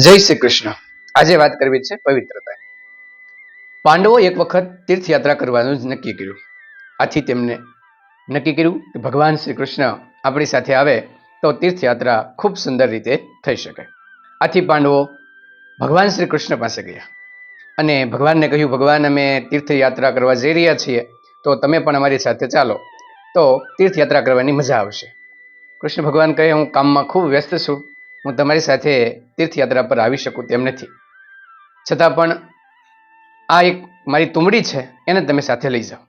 જય શ્રી કૃષ્ણ. આજે વાત કરવી છે પવિત્રતાની. પાંડવો એક વખત તીર્થયાત્રા કરવાનું જ નક્કી કર્યું. આથી તેમને નક્કી કર્યું કે ભગવાન શ્રી કૃષ્ણ આપણી સાથે આવે તો તીર્થયાત્રા ખૂબ સુંદર રીતે થઈ શકે. આથી પાંડવો ભગવાન શ્રી કૃષ્ણ પાસે ગયા. અને ભગવાનને કહ્યું, ભગવાન, અમે તીર્થયાત્રા કરવા જઈ રહ્યા છીએ, તો તમે પણ અમારી સાથે ચાલો. તો તીર્થયાત્રા કરવાની મજા આવશે. કૃષ્ણ ભગવાન કહે, હું કામમાં ખૂબ વ્યસ્ત છું. હું તમારી સાથે તીર્થયાત્રા પર આવી શકું તેમ નથી. છતાં પણ આ એક મારી તુંબડી છે, એને તમે સાથે લઈ જાઓ.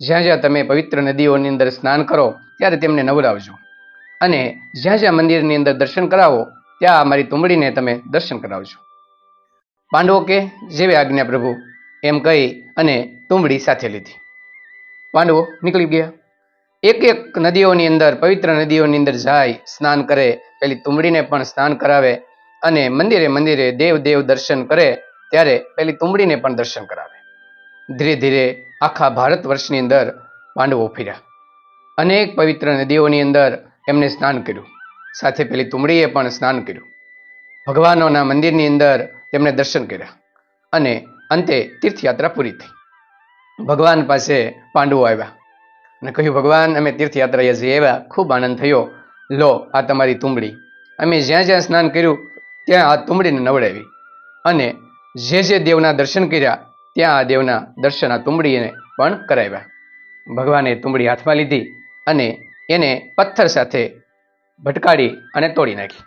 જ્યાં જ્યાં તમે પવિત્ર નદીઓની અંદર સ્નાન કરો, ત્યારે તેમને નવરાવજો. અને જ્યાં જ્યાં મંદિરની અંદર દર્શન કરાવો, ત્યાં મારી તુંબડીને તમે દર્શન કરાવજો. પાંડવો કે જેવી આજ્ઞા પ્રભુ એમ કહી અને તુંબડી સાથે લીધી. પાંડવો, નીકળી ગયા? એક એક નદીઓની અંદર, પવિત્ર નદીઓની અંદર જાય, સ્નાન કરે, પેલી તુંબડીને પણ સ્નાન કરાવે અને મંદિરે મંદિરે દેવ દેવ દર્શન કરે, ત્યારે પેલી તુંબડીને પણ દર્શન કરાવે. ધીરે ધીરે આખા ભારત વર્ષની અંદર પાંડવો ફર્યા. અનેક પવિત્ર નદીઓની અંદર એમને સ્નાન કર્યું. સાથે પેલી તુંબડીએ પણ સ્નાન કર્યું. ભગવાનોના મંદિરની અંદર તેમણે દર્શન કર્યા અને અંતે તીર્થયાત્રા પૂરી થઈ. ભગવાન પાસે પાંડવો આવ્યા. અને કહ્યું, ભગવાન, અમે તીર્થયાત્રાએ જઈ આવ્યા, ખૂબ આનંદ થયો. લો, આ તમારી તુંબડી. અમે જ્યાં જ્યાં સ્નાન કર્યું, ત્યાં આ તુંબડીને નવડાવી. અને જે જે દેવના દર્શન કર્યા, ત્યાં આ દેવના દર્શન આ તુંબડીને પણ કરાવ્યા. ભગવાને તુંબડી હાથમાં લીધી અને એને પથ્થર સાથે ભટકાડી અને તોડી નાખી.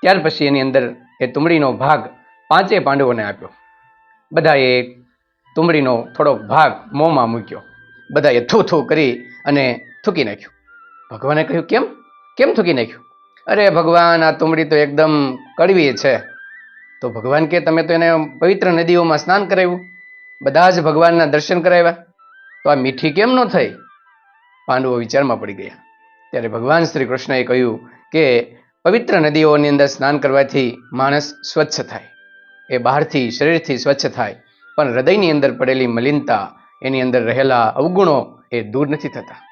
ત્યાર પછી એની અંદર એ તુંબડીનો ભાગ પાંચે પાંડવોને આપ્યો. બધાએ તુંબડીનો થોડોક ભાગ મોંમાં મૂક્યો. બધાએ થૂ થૂ કરી અને થૂકી નાખ્યું. ભગવાને કહ્યું, કેમ? કેમ થૂકી નાખ્યું? અરે ભગવાન, આ તુંબડી તો એકદમ કડવી છે. તો ભગવાન કે, તમે તો એને પવિત્ર નદીઓમાં સ્નાન કરાવ્યું. બધા જ ભગવાનના દર્શન કરાવ્યા. તો આ મીઠી કેમ ન થઈ? પાંડવો વિચારમાં પડી ગયા. ત્યારે ભગવાન શ્રી કૃષ્ણએ કહ્યું કે, પવિત્ર નદીઓની અંદર સ્નાન કરવાથી માણસ સ્વચ્છ થાય. એ બહારથી શરીરથી સ્વચ્છ થાય. પણ હૃદયની અંદર પડેલી મલિનતા એની અંદર રહેલા અવગુણો એ દૂર નથી થતા.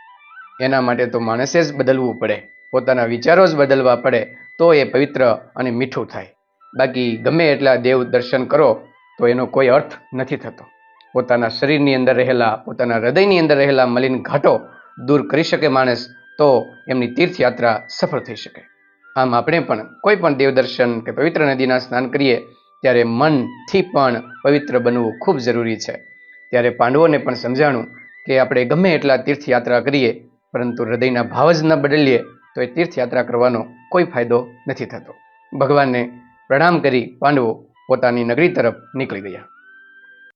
એના માટે તો માણસે જ બદલવું પડે, પોતાના વિચારો જ બદલવા પડે, તો એ પવિત્ર અને મીઠું થાય. બાકી ગમે એટલા દેવ દર્શન કરો, તો એનો કોઈ અર્થ નથી થતો. પોતાના શરીરની અંદર રહેલા, પોતાના હૃદયની અંદર રહેલા મલિન ઘાટો દૂર કરી શકે માણસ, તો એમની તીર્થયાત્રા સફળ થઈ શકે. આમ આપણે પણ કોઈ પણ દેવદર્શન કે પવિત્ર નદીના સ્નાન કરીએ, ત્યારે મનથી પણ પવિત્ર બનવું ખૂબ જરૂરી છે. ત્યારે પાંડવોને પણ સમજાણું કે આપણે ગમે એટલા તીર્થયાત્રા કરીએ, પરંતુ હૃદયના ભાવ જ ન બદલીએ, તો એ તીર્થયાત્રા કરવાનો કોઈ ફાયદો નથી થતો. ભગવાનને પ્રણામ કરી પાંડવો પોતાની નગરી તરફ નીકળી ગયા.